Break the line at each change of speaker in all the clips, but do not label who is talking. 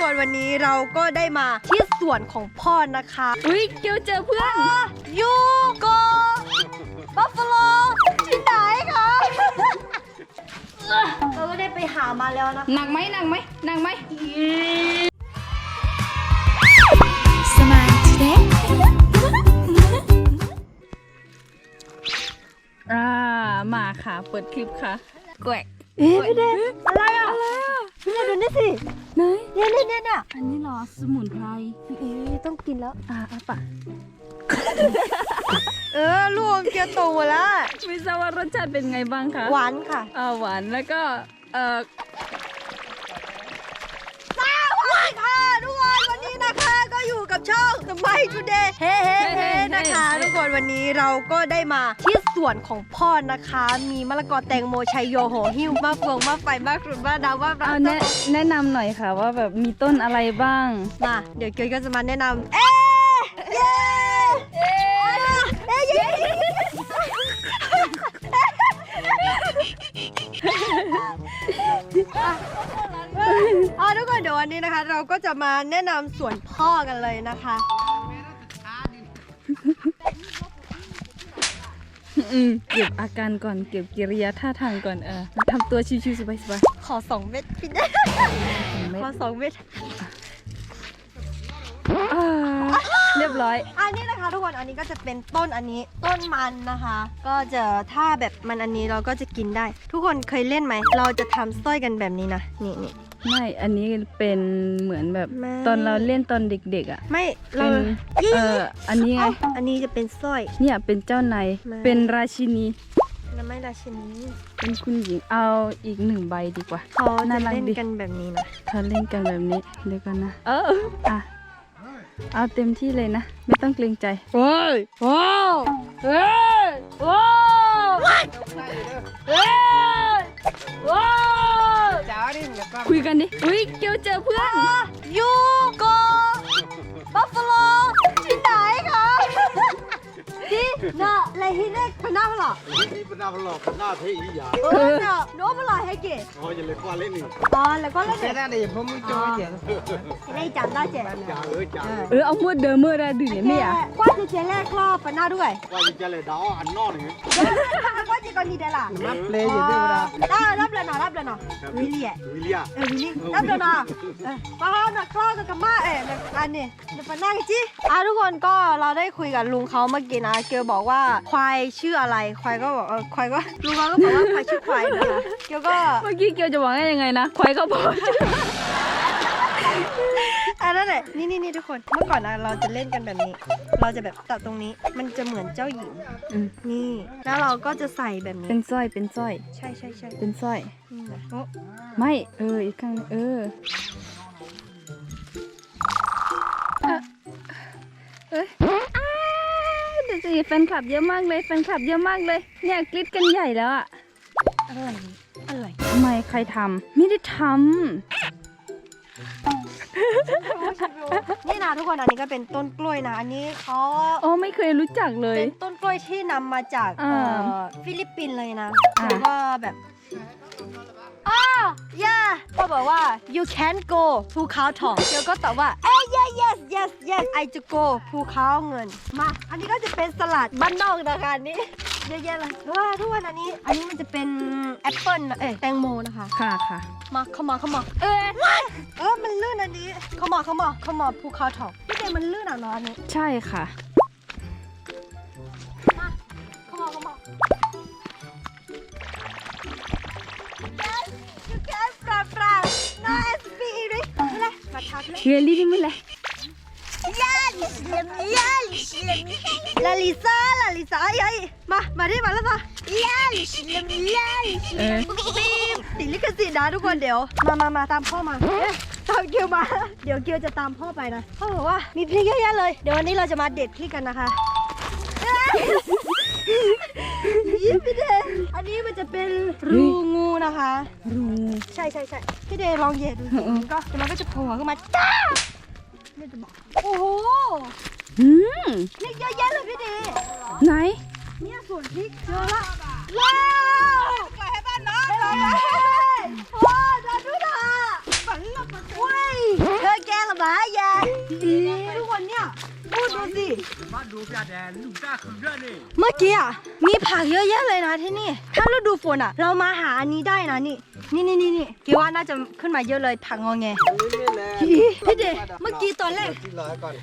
คนวันนี้เราก็ได้มาที่สวนของพ่อนะคะ
อุ้ยเกียวเจอเพื่อน
ยูโกบัฟฟาโลที่ไหนคะเราก็ได้ไปหามาแล้วนะคะ
หนักไหมหนักไหมหนักไหม
สมายเด็
อ่า มาค่ะ เปิดคลิปค่ะแกวก
เอ๊ะพี่เดนอะไรอะอะไรอะ พี่เดนดูนี่สิ
ไหน
เนี่ยเนี่ยเนี่ยเนี่ย
อันนี้เหรอสมุนไพร
เอ๊ะต้องกินแล้ว
อ่าอะปะ
เออลูกเกียวโตหมดแล้ว
ไม่ทราบว่ารสชาติเป็นไงบ้างคะ
หวานค่ะ
อ่าหวานแล้วก็เอ่อ
สวัสดีค่ะทุกคนวันนี้นะคะก็อยู่กับช่องสมัยทูเดย์เฮ้เฮ้เฮ้นะคะ ทุกคนวันนี้เราก็ได้มาที่ สวนของพ่อนะคะ มีมะละกอแตงโมชัยโยโหหิ้วมะเฟืองมะไฟมะกรูดมะดาวมะปราง
เอาแนะแนะนำหน่อยค่ะว่าแบบมีต้นอะไรบ้าง
มาเดี๋ยวเกยก็จะมาแนะนำเอ๊ะเย้เอ๊ะเอ๊ะเย้อะทุกคนเดี๋ยววันนี้นะคะ เราก็จะมาแนะนำสวนพ่อกันเลยนะคะ
อืมเก็บอาการก่อนเก็บกิริยาท่าทางก่อนเออทำตัวชิวๆสบาย
ขอสองเม็ดกินได้
ๆไม่
ขอสองเม็ด
อ่าเรียบร้อย
อันนี้นะคะทุกคนอันนี้ก็จะเป็นต้นอันนี้ ต้นมันนะคะ ก็จะถ้าแบบมันอันนี้เราก็จะกินได้ ทุกคนเคยเล่นไหมเราจะทำสร้อยกันแบบนี้นะนี่นี่
ไม่ อันนี้เป็นเหมือนแบบ
ไม่
ตอนเราเล่นตอนเด็กๆอะ
ไม่
เป็
เรา
นเอออันนี้ไง
เอ้าอันนี้จะเป็นสร้อย
เนี่ยเป็นเจ้านาย
ไม่
เป็นราชินี
แล้วไม่ราชินี
เป็นคุณหญิง เอาอีกหนึ่งใบดีกว่า
เขาจะ
น่ารัก
เล่น
ดี
กันแบบนี้นะ
เขาเล่นกันแบบนี้ เดี๋ยวกันนะ เอออะ เอาเต็มที่เลยนะ ไม่ต้องเกรงใจ
เฮ้ยว้าวเฮ้ยว้าวเฮ้ยว้าว
คุยกันดิอุ้ยเกียวเจอเพื่อน
ยูโกบัฟฟาโล ที่น่ะอะไรที่เล็กพนักหรอ
นี่เป็นหน้าพลอกหน้าเทอีหยา
เออเนาะโน้มอะไรให้เก๋
อ๋ออย่าเลยกว่าเล่นนี่
ตอนแล้วก็เล่น
Thế ra để bố mới cho chị
ได้จับได้เจ๊
จ่าเอ้ยจ่า
เออเอามือเดิมมือได้ดื่มเนี่ยไม่อะ
กว่าจะเจ๊แรกรอบปน้าด้วย
ว่าจะเลยดาวอันนอกนี่
กว่าจะก่อนนี้ได้ล่ะ
Mắt play gì đây mà
ได้รับเลยเนาะรับเลยเนาะวิลเลีย
วิเลีย
เออวิลลี่รับเลยเนะเออป้าหนักคลอดกับมาเอ๋อันนี้เดี๋ยวปะหน้ากันจิอะทุกคนก็เราได้คุยกับลุงเขาเมื่อกี้นะ เกี่ยวบอกว่าควายชื่ออะไร ควายก็บอกเออควายก็ลุงเขาก็บอกว่าควายชื่อควายนะคะเกียวก็
เมื่อกี้เกียวจะบอกว่ายังไงนะ ควายเขาบอก
อันนั้นแหละนี่นี่นี่ทุกคน เมื่อก่อนนะเราจะเล่นกันแบบนี้ เราจะแบบตัดตรงนี้ มันจะเหมือนเจ้าหญิง
อืม
นี่ แล้วเราก็จะใส่แบบนี้
เป็นสร้อย เป็นสร้อย
ใช่ใช่ใช่
เป็นสร้อย
นี่นะโอ้
ไม่ เออ อีกข้างเออ เอ่อเอ้ยอ้าวเดี๋ยว สิแฟนคลับเยอะมากเลยแฟนคลับเยอะมากเลย เนี่ยกรี๊ดกันใหญ่แล้วอะ
อะไรอะไร
ทำไมใครทำไม่ได้ท
นี่นะทุกคนอันนี้ก็เป็นต้นกล้วยนะอันนี้เขาำ
โอ้ไม่เคยรู้จักเลย
เป็นต้นกล้วยที่นำมาจาก
อ่า
เอ่อฟิลิปปินส์เลยนะ
อ่า
แล้วก็แบบ อ้าว yeah ก็บอกว่า you can go ภูเขาทองเดี๋ยวก็ตอบว่าเอ้ย yes yes yes yes I to go ภูเขาเงิน มา อันนี้ก็จะเป็นสลัดบ้านนอกนะคะอันนี้เยอะแยะเลยว้าทุกวันอันนี้ อันนี้มันจะเป็นแอปเปิลนะเอ้ยแตงโมนะคะ
ค่ะค่ะ
มาเข้ามาเข้ามาเอ้ยเออมันลื่นอันนี้เข้ามาเข้ามาเข้ามาภูเขาทองพี่เดมันลื่นอะเนาะอันนี้
ใช่ค่ะ
เข้ามาเข้ามา สเลมลาลิซาลาลิซาไอ้ไอ้มามาดิมาแล้วจ้ะยาลิสเลมยาลิส
เออ
ติดลิขสิทธิ์นะทุกคนเดี๋ยว มามามาตามพ่อมาเอ๊ะตามเกียวมา เดี๋ยวเกียวจะตามพ่อไปนะพ่อบอกว่ามีพริกเยอะแยะเลย เดี๋ยววันนี้เราจะมาเด็ดพริกกันนะคะเอ้ยนี่พี่เดย์ อันนี้มันจะเป็นรูงูนะคะ
รู
ใช่ใช่ใช่พี่เดย์ลองเหยียดดูสิมันก็เดี๋ยวมันก็จะโผล่ขึ้นมาจ้าไม่จะบอกโอ้โห
อืม
พริกเยอะแยะเลยพี่เดย์
ไหน
เนี่ยส่วนพริกเจอละว้าวปล่อยให้บ้านน้องเลยโอ้ยดูดูนะฝันละฝันเว้ยเธอบายยาดีทุกคนเนี่ยพูดดูสิ
บ้านดูพี่อาแดนลูกจ้าคือเรื่องนี่
เมื่อกี้อะมีผักเยอะแยะเลยนะที่นี่ ถ้าฤดูฝนอะ เรามาหาอันนี้ได้นะนี่ นี่นี่นี่นี่คิดว่าน่าจะขึ้นมาเยอะเลยผักงอแงพี่พี่เดเมื่อกี้ตอนแรก
ที่ร้อยก่อน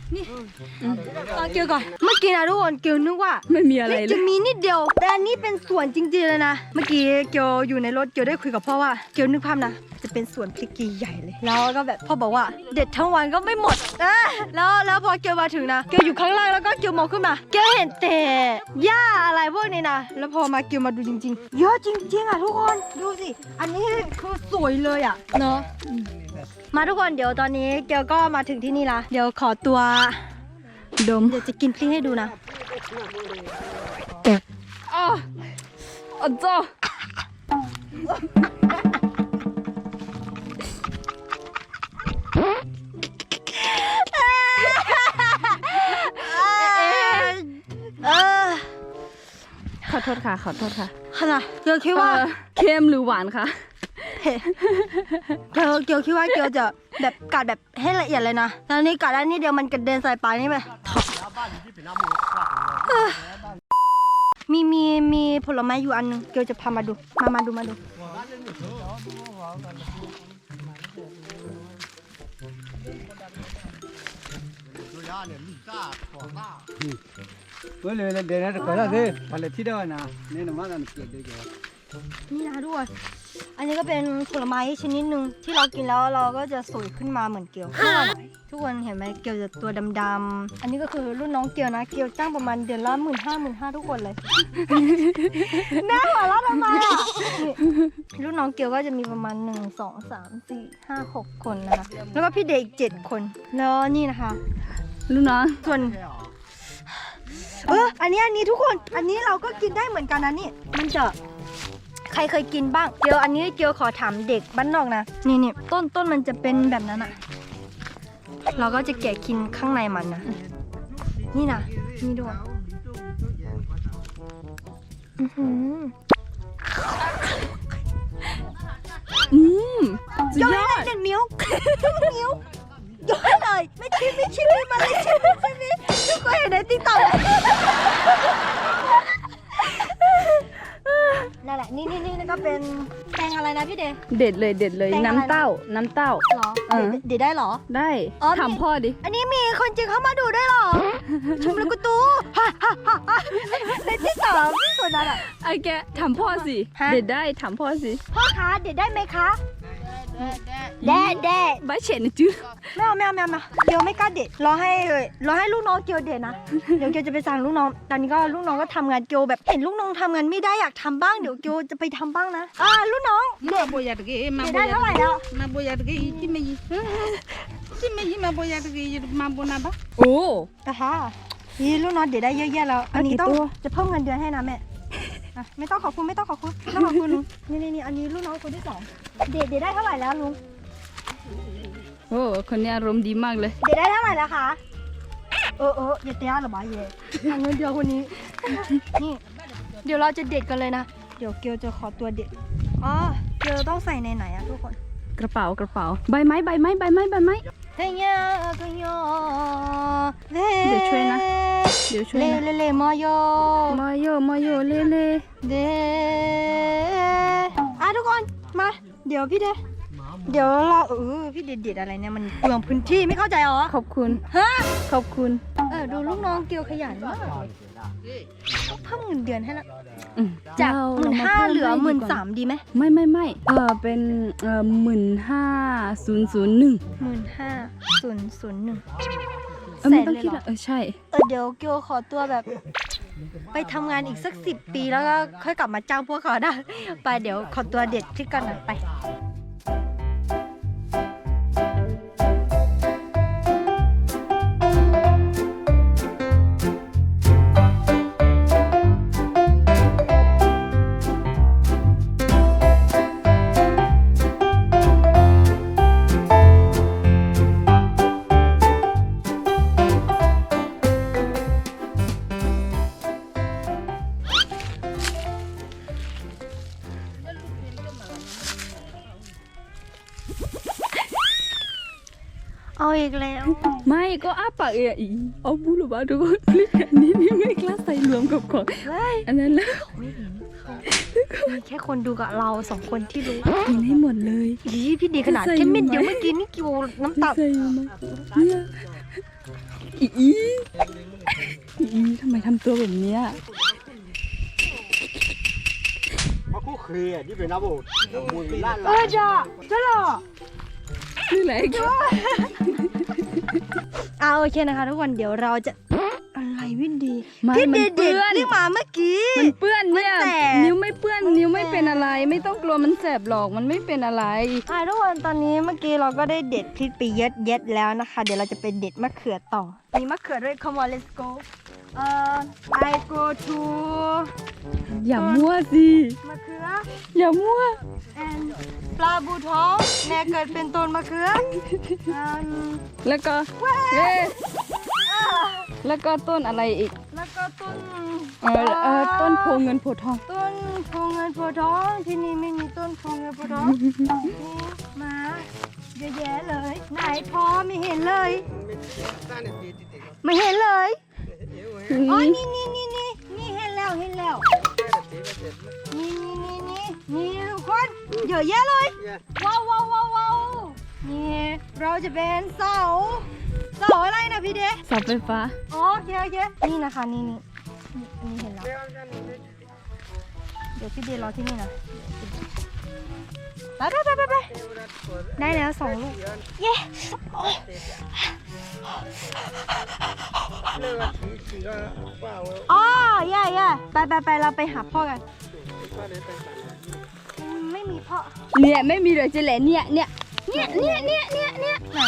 เอาเกียวก่อน เมื่อกี้นะทุกคนเกียวนึกว่า
ไม่มีอะไรเล
จะ
ย
มีนิดเดียว แต่อันนี้เป็นสวนจริงๆเลยนะ เมื่อกี้เกียวอยู่ในรถเกียวได้คุยกับพ่อว่าเกียวนึกภาพนะจะเป็นสวนพริกใหญ่เลย แล้วก็แบบพ่อบอกว่าเด็ดทั้งวันก็ไม่หมดเอ้ยแล้วแล้วพอเกียวมาถึงนะ เกียวอยู่ข้างล่างแล้วก็เกียวมองขึ้นมาเกวเห็นแต่หญ้าอะไรพวกนี้นะแล้วพอมาเกียวมาดูจริง ๆ เยอะจริง ๆ อะทุกคนดูสิ อันนี้คือสวยเลยอะเนาะมาทุกคนเดี๋ยวตอนนี้เกียวก็มาถึงที่นี่ละเดี๋ยวขอตัว
ดม
เดี๋ยวจะกินพริกให้ดูนะ
อ๋ออ๋อจ้า
เอ
โทษค่ะ ขอโทษค่ะ
ขนาดเกียวคิดว่า
เออเค็มหรือหวานคะ
เกียวเกียวคิดว่าเกียวจะแบบกัดแบบให้ละเอียดเลยนะแล้วนี่กัดแล้วนี่เดียวมันกระเด็นใส่ปลายนี่ไปเออมีมีมีผลไม้อยู่อันหนึงเกียวจะพามาดู มามาดูมาดู
ดูย่าเนี่ยลูกาขอหน้า
เว้ยเลยเดี๋ยวนะก็ได้สิพอเลยที่เดียวนะนี่นะมันเกลียดเดียว
นี่นะทุกคนอันนี้ก็เป็นผลไม้ชนิดหนึ่งที่เรากินแล้วเราก็จะสวยขึ้นมาเหมือนเกลียวทุกคนเห็นไหมเกลียวจะตัวดำๆอันนี้ก็คือรุ่นน้องเกลียวนะ เกลียวจ้างประมาณเดือนละหมื่นห้าหมื่นห้าทุกคนเลยหน้าหัวเราะทำไมอะรุ่นน้องเกลียวก็จะมีประมาณหนึ่งสองสามสี่ห้าหกคนนะคะแล้วก็พี่เด็กอีกเจ็ดคนแล้วนี่นะคะ
ลูกน้อง
ส่วนเอออันนี้อันนี้ทุกคน อันนี้เราก็กินได้เหมือนกันนะนี่ มันจะใครเคยกินบ้างเกียวอันนี้เกียวขอถามเด็กบ้านนอกนะ นี่นี่ต้นต้นมันจะเป็นแบบนั้นอะเราก็จะแกะกินข้างในมันนะ นี่นะนี่ด้วยอื้อหือ
อืมสุด
ยก
ย
ให้
อ
เลย
ด
เด็ดมิ้ว มิ้วยกให้เลย ไม่ชิมไม่ชิมไม่มาเลยชิมชิมนี่ทุกคนเห็นในติ๊กต็อกนั่นแหละนี่นี่นี่ก็เป็นแตงอะไรนะพี่เดย์
เด็ดเลยเด็ดเลย
แตงอะไรนะ
น้ำเต้า น้ำเต้า
เหรอ
เออ
เดเดี๋ยวได้เหรอ
ได้
อ๋อ
ถามพ่อดิ
อันนี้มีคนจริงเข้ามาดูด้วยเหรอชมลูกตูฮ่าฮ่าฮ่าฮ่าในที่สามที่สุดนั่นอะ
ไอ้แกถามพ่อสิ
ฮะ
เด็ดได้ถามพ่อสิ
พ่อคะเด็ดได้ไหมคะ แดดแดด
ใบเฉนจื้อ
ไม่เอาไม่เอาไม่เอาไม่เอาเกียวไม่กล้าเด็ดรอให้เลยรอให้ลูกน้องเกียวเด็ดนะ เดี๋ยวเกียวจะไปสั่งลูกน้อง ตอนนี้ก็ลูกน้องก็ทำงานเกียวแบบเห็นลูกน้องทำงานไม่ได้อยากทำบ้างเดี๋ยวเกียวจะไปทำบ้างนะ อ่าลูกน้องเด็ด
boyar ge ma
เด็ดได้เท่าไหร่แล้ว
ma boyar ge ti me yi ti me yi ma boyar ge ma bona ba
โอ้
อะฮะนี่ลูกน้องเด็ดได้เยอะแยะแล้ว อันนี้ต้อง
เอากี่ตัว
จะเพิ่มเงินเดือนให้นะแม่ อะไม่ต้องขอบคุณไม่ต้องขอบคุณไม่ต้องขอบคุณลุงนี่นี่นี่อันนี้ลูกน้องคนที่สองเด็ดเด็ดได้เท่าไหร่แล้วลุง
โอ้คนนี้อารมณ์ดีมากเลย
เด็ดได้เท่าไหร่แล้วคะเออเอออย่าเตะหรอบ้าเย่ทางเงินเดือนคนนี้นี่เดี๋ยวเราจะเด็ดกันเลยนะเดี๋ยวเกียวจะขอตัวเด็ดอ๋อเกียวต้องใส่ในไหนอะทุกคน
กระเป๋ากระเป๋าใบไม้ใบไม้ใบไม้ใบไม้
เฮียกยอ
เดี๋ยวช่วยนะ เดี๋ยวช่วย
เล
นะ
เลเลมอยอ
มาโยมาโยเล่เล่
เดอะทุกคน มา เดี๋ยวพี่เดเดี๋ยวเราเออพี่เด็ดเด็ดอะไรเนี่ยมันเปลืองพื้นที่ไม่เข้าใจเหรอ
ขอบคุณ
ฮะ
ขอบคุณ
เออดูลูกน้องเกียวขยันมาก เพิ่มเงินเดือนให้ละ
อืม
จาก
เร
หมื่น
ร
ห้า
พิ่
เหลือ
ให
มื่น
ดีกว่
สามดีไหม
ไม่ไม่ไม่เออเป็นเออหมื่นห้าศูนย์ศูนย์หนึ่ง
หมื่นห้าศูนย์ศูนย์หนึ่ง
เออ
แส
ไม่
น
ต้อง
เลย
คิด
เหรอ
อะเออใช่
เออเดี๋ยวเกียวขอตัวแบบ ไปทำงานอีกสักสิบปีแล้วก็ค่อยกลับมาจ้างพวกเขาได้ ไปเดี๋ยวขอตัวเด็ดที่กันหน่อยไปาก
เออีเอาบูหรือว่าทุกคนคลิปอันนี้นี่ไม่กล้าใส่รวมกับของอันนั้นแล้ว
ไม่เห็นมีแค่คนดูกับเราสองคนที่รู้
กินให้หมดเลย
ยีพี่ดีขนาดแค่เม็ดเดียวเมื่อกี้นี่กิวน้ำตา
ใส่มาเนี่ยอีอีอีทำไมทำตัวแบบเนี้ย
มาคู่เคยนี่เป็นน้ำบุบุญล้าน
เออจ้าจ้าหรอ
นี่แหละ
อาโอเคนะคะทุกคนเดี๋ยวเราจะอะไรพี่ดี
ไม่
พี่
มัน
ดีเด็
เปื้
ด
อน
เรียกมาเมื่อกี้
มันเปื้อนเนี่ย
มันแสบ
นิ้วไม่เปื้อนนิ้วไม่เป็นอะไร ไม่ต้องกลัวมันแสบหรอกมันไม่เป็นอะไร
อ่าทุกคนตอนนี้เมื่อกี้เราก็ได้เด็ดพริกไปเย็ดเย็ดแล้วนะคะ เดี๋ยวเราจะไปเด็ดมะเขือต่อมีมะเขือด้วย come on let's go เอ่อ I go to
อย่ามั่วสิ
มะเขือ
อย่ามั่ว
and ปลาบูท้องแม่เกิดเป็นต้นมะเขือ um,
แล้วก็เอ๊ะแล้วก็ต้นอะไรอีก
แล้วก็ต้น
เออเออต้นโพเงินโพทอง
ต้นโพเงินโพทองที่นี่ไม่มีต้นโพเงินโพทองนี่มาเยอะแยะเลย ไหนพอไม่เห็นเลย ไม่เห็นเลย อ๋อ นี่นี่นี่นี่นี่เห็นแล้วเห็นแล้ว นี่นี่นี่นี่นี่ทุกคนเยอะแยะเลย ว้าวว้าวว้าวว้าวนี่เราจะเป็นเสา เสาอะไรนะพี่เดช
เสาไฟฟ้า
อ๋อโอเคโอเคนี่นะคะนี่นี่นี่อันนี้เห็นแล้ว เดี๋ยวพี่เดชรอที่นี่นะ ไปไปไปไปไปได้แล้วสองลูก เย้โอ้ยอ๋อย่าย่าไปไปไปเราไปหาพ่อกันอืมไม่มีพ่อ
เนี่ยไม่มีเลยจะแหละเนี่ยเนี่ยเนี่ยเนี่ยเนี่ยเนี่ยเนี่ย
ไหน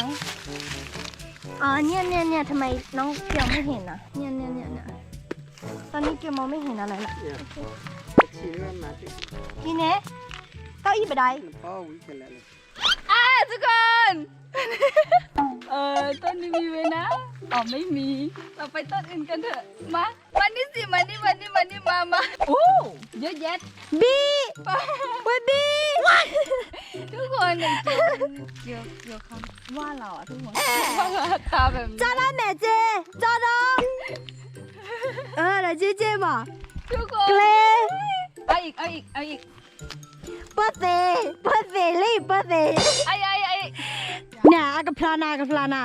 อ๋อเนี่ยเนี่ยเนี่ยทำไมน้องเกียวไม่เห็นอะเนี่ยเนี่ยเนี่ยเนี่ยตอนนี้เกียวมองไม่เห็นอะไรละนี่เน่ เก้าอี้บันได
อะทุกคน เออต้นนี้มีไหมนะอ๋อไม่มี เราไปต้นอื่นกันเถอะ มามานี่สิมานี่มานี่มานี่มามาโอ้เยอะแยะ
บีเว้ยบี
ทุกคนเนี่ยเกี่ยวเกี่ยวเกี่ยวคำว่าเราอะทุกคนว่าเราตาแบบนี้
จ้าละแม่เจจ้าดองเออเดี๋ยวเจเจมา
ทุกคน
เกร
เอาอีกเอาอีกเอาอีก
เปิดเซเปิดเซรีบเปิดเซ
ไอ้ไอ้ไอ้
เนี่ยอากาพลานาอากาพลานา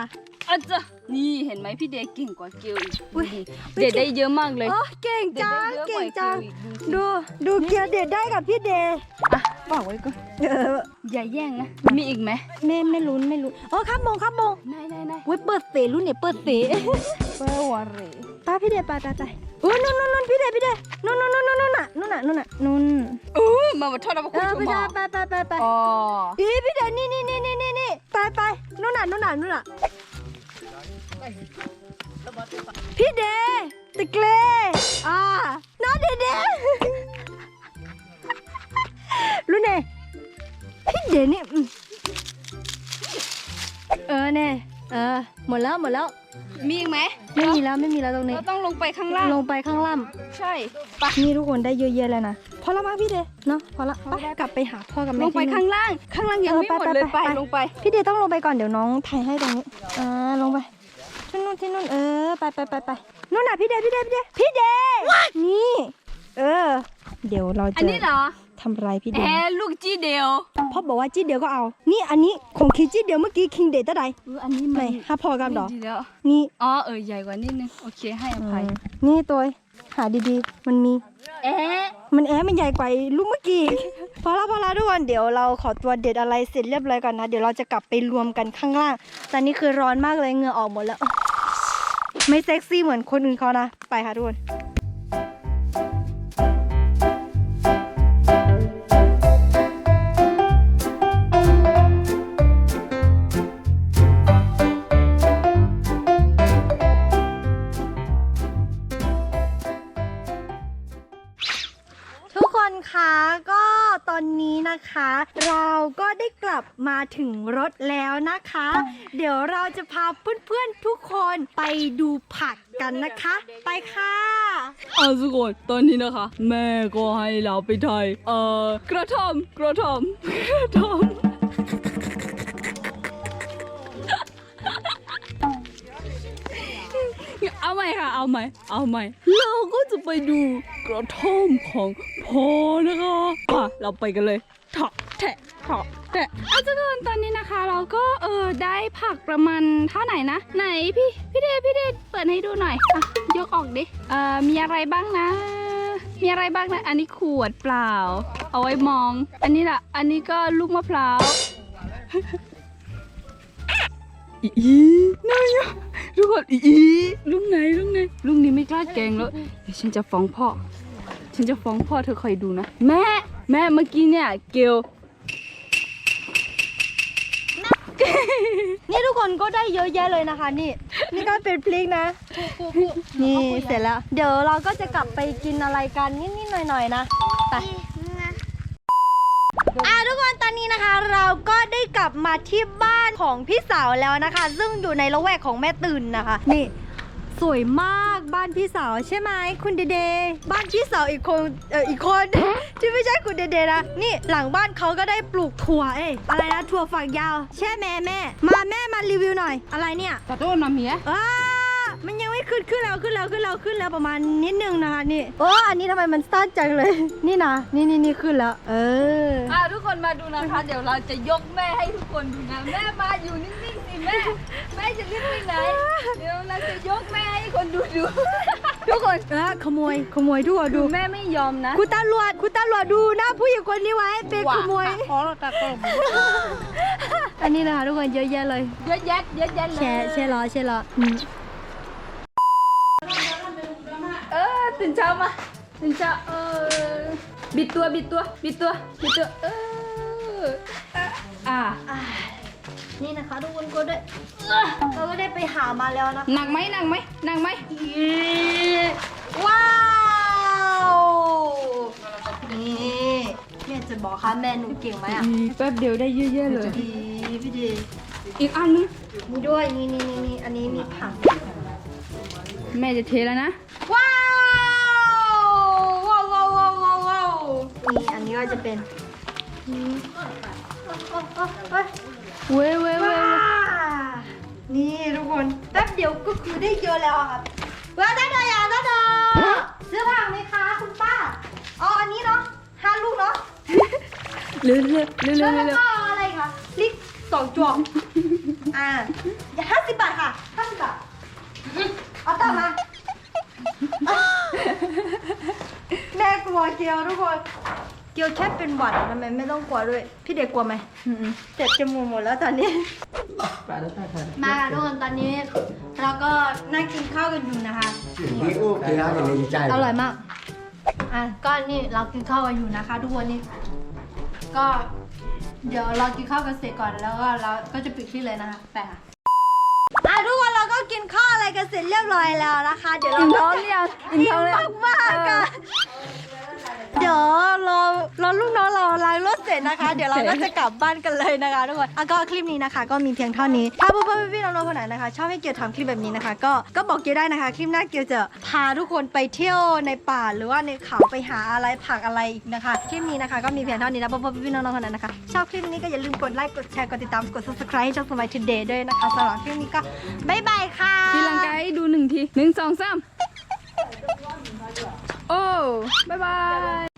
อาจารย์นี่เห็นไหมพี่เดย์เก่งกว่าเกลอีก
อุ๊ย
ดูดิเดย์ได้เยอะมากเลย
โอ้เก่ง
เดย์
จัง
ได้เยอะ
เก่
ก
ง
ว่าเก
จั
ล
ง
อีก
ดู ดูเกียร์เด็ดได้กับพี่เดย์
อะฝากไว้ก่อน
เออ
อย่าแย่งนะ มีอีกไหม
ไม่ไม่ลุ้นไม่ลุ้นโอ้ครับมงครับมง
ไหนไหนไหน
เว้ยเปิดเสรุ่นเนี่ยเปิดเส
เปอร์วารี
ป้าพี่เดชไปไปไปโอ้ยนู่นนู่นนู่นพี่เดชพี่เดชนู่นนู่นนู่นนู่นน่ะนู่นน่ะนู่นน่ะนู่น
อู้ มามาทอดเอา
เอ
คุณ
อ
ชู
ไป
มา
ไปไปไปไป
อ๋อ
อีพี่เดนี่นี่นี่นี่นี่นี่ไปไปนู่นน่ะนู่นน่ะนู่นน่ะพี่เดตะเกลอ่าน้องเดเดรู้เนี่ยพี่เดนี่อืมเออเนี่ย เออหมดแล้วหมดแล้ว
มีอีกไหม
ไม่มีแล้วไม่มีแล้วตรงนี้
เราต้องลงไปข้างล่าง
ลงไปข้างล่าง
ใช่
นี่ทุกคนได้เยอะแยะเลยนะพอละมั้งพี่เดย์เนาะพอละไปกลับไปหาพ่อกับ
ล
แม่
งไป
ที่นู่น
ข้างล่าง ข้างล่างยัง
เออ
ไม่หมด
ไป
เลย
ไป
ไป
ไป
ลงไป
พี่เดย์ต้องลงไปก่อนเดี๋ยวน้องถ่ายให้ตรงนี้อ่าลงไปที่นู่นที่นู่นเออไปไปไปไปนู่นน่ะพี่เดย์พี่เดย์พี่เดย์พี่เดย์นี่ เออ เดี๋ยวเรา
อั
จะ
นนี้เหรอ
ทำอะไรพี่เด
แอ
ย์
ลูกจีเดียว
พ่อบอกว่าจี้เดียวก็เอา นี่อันนี้ของคิงจี้เดียวเมื่อกี้คิงเดย์ตั้งไหน
เอออันนี้
ไหน
มัน
ห้าพอกันเหรอ
จีเดียว
นี่
อ๋อเออใหญ่กว่านิดนึงโอเคให้อภัย
นี่ตัวหาดีๆ มันมี
เอ๊ะ
มันแอบมันใหญ่กว่าไอ้ลูกเมื่อกี้พอละพอละทุกคนเดี๋ยวเราขอตัวเด็ดอะไรเสร็จเรียบร้อยก่อนนะ เดี๋ยวเราจะกลับไปรวมกันข้างล่าง ตอนนี้คือร้อนมากเลยเหงื่อออกหมดแล้ว ไม่เซ็กซี่เหมือนคนอื่นเขานะ ไปค่ะทุกคน พาเพื่อนๆทุกคนไปดูผักกันนะคะ ไปค่ะ
เอาสุกนตอนนี้นะคะ แม่ก็ให้เราไปไทยเออกระทอมกระทอมกระทอมเอาใหม่ค่ะ เอาใหม่ เอาใหม่ เราก็จะไปดูกระท่อมของพ่อนะคะะเราไปกันเลยถอกแทะ เถาะแทะอาจารย์ตอนนี้นะคะ เราก็เออได้ผักประมาณเท่าไหร่นะ ไหนพี่พี่เดชพี่เดชเปิดให้ดูหน่อยอะยกออกดิเอ่อมีอะไรบ้างนะ มีอะไรบ้างนะ อันนี้ขวดเปล่า เอาไว้มอง อันนี้ละอันนี้ก็ลูกมะพร้าวอีอีนายอะทุกคนอีลุงไหนลุงไหนลุงนี้ไม่กล้าแกงแล้วเดี๋ยวฉันจะฟ้องพ่อ ฉันจะฟ้องพ่อเธอคอยดูนะ แม่ แม่เมื่อกี้เนี่ย เกล
คนก็ได้เยอะแยะเลยนะคะ นี่ นี่ก็เป็นพริกนะ นี่เสร็จแล้ว เดี๋ยวเราก็จะกลับไปกินอะไรกันนิดๆหน่อยๆนะไปอะทุกคนตอนนี้นะคะเราก็ได้กลับมาที่บ้านของพี่สาวแล้วนะคะ ซึ่งอยู่ในละแวกของแม่ตื่นนะคะ นี่ สวยมากบ้านพี่สาวใช่ไหมคุณเดเดบ้านพี่สาวอีกคนเอออีกคน ที่ไม่ใช่คุณเดเดนะนี่หลังบ้านเขาก็ได้ปลูกถั่วเอ้ยอะไรนะถั่วฝักยาว ใช่แม่แม่ มาแม่มารีวิวหน่อย อะไรเนี่ย
แต่ตัวน้ำเมีย
อ้ามันยังไม่ขึ้นขึ้นแล้วขึ้นแล้วขึ้นแล้วขึ้นแล้วประมาณนิดนึงนะคะนี่โอ้อันนี้ทำไมมันสั้นจังเลย นี่นะนี่นี่นี่ขึ้นแล้ว เออ
อะทุกคนมาดูนะคะ เดี๋ยวเราจะยกแม่ให้ทุกคนดูนะแม่มาอยู่นิ่งๆสิ แม่แม่จะรีบไปไหนเดี๋ยวเราจะยกแม่ให้คนดูดูทุกคน
เออขโมยขโมยทุกคน
ดู
ดู
แม่ไม่ยอมนะ
คุณตำรวจคุณตำรวจดูนะผู้หญิงคนนี้ไว้เป็นขโมย
ขอเราตะโกน
อันนี้นะคะทุกคนเยอะแยะเลย
เยอะแยะเยอะแยะเลย
แชร์แชร์รอแชร์รออืม
เออตื่นเช้ามาตื่นเช้าเออบิดตัวบิดตัวบิดตัวบิดตัวเอออะ
อ่า นี่นะคะทุกคนก็ได้เราก็ได้ไปหามาแล้วนะ
หนักไหมหนักไหมหนักไหม
ว้าวนี่แม่จะบอกค่ะแม่หนูเก่งไหมอะ
อีกแป๊บเดียวได้เยอะแยะเลย
ดีพี่ดี
อีกอันนึง
มีด้วยนี่นี่นี่นี่อันนี้มีผัก
แม่จะเทแล้วนะ
ว้าวว้าวว้าวว้าวว้าวว้าวนี่อันนี้ก็จะเป็นอืม เอ้ยเอ้ยเอ้ย
เว้ยเว้ยเว้ย
ว้านี่ทุกคนแป๊บเดียวก็คือได้เยอะแล้วอะครับว้าได้เลยอะได้เลยซื้อผักไหมคะคุณป้าอ๋ออันนี้เนาะห้าลูกเนาะ
เร็วเร็วเร็วเร็
แล้วว
เร็ว
ก็อะไรคะลิกสองจวงอ่าห้าสิบบาทค่ะห้าสิบบาทเอาต่อมาแม่กลัวเกียวทุกคน เกียวแค่เป็นหวัดอะทำไมไม่ต้องกลัวด้วย พี่เด็กกลัวไหมเจ็บจมูกหมดแล้วตอนนี้มาค่ะทุกคนตอนนี้เราก็นั่งกินข้าวกันอยู่นะคะ
นี่โอ้เกียร์จะดีใจ
อร่อยมาก อะก็นี่เรากินข้าวกันอยู่นะคะ ทุกวันนี้ ก็ เดี๋ยวเรากินข้าวกันเสร็จก่อนแล้วก็เราก็จะปิดคลิปเลยนะคะไปค่ะอะทุกคนเราก็กินข้าวอะไรกันเสร็จเรียบร้อยแล้วนะคะ เดี๋ยวเรา
อิ่ม
ก็
ท้อง
จะ
หรือยังอิ่มท้องแล้ว
มากๆอะ เดี๋ยวเราเราลูกน้องเราล้างรถเสร็จนะคะ เดี๋ยวเราก็จะกลับบ้านกันเลยนะคะทุกคนอะก็คลิปนี้นะคะ ก็มีเพียงเท่านี้ ถ้าเพื่อนๆพี่ๆน้องๆคนไหนนะคะ ชอบให้เกียวทำคลิปแบบนี้นะคะ ก็ก็บอกเกียวได้นะคะ คลิปหน้าเกียวจะพาทุกคนไปเที่ยวในป่าหรือว่าในเขาไปหาอะไรผักอะไรอีกนะคะ คลิปนี้นะคะก็มีเพียงเท่านี้นะเพื่อนๆพี่ๆน้องๆคนไหนนะคะ ชอบคลิปนี้ก็อย่าลืมกดไลค์กดแชร์กดติดตามกด subscribe ให้ช่องสมัย today ด้วยนะคะสำหรับคลิปนี้ก็บ๊ายบายค่ะ
ตีลังกาให้ดูหนึ่งทีหนึ่งสองสาม โอ้บายบาย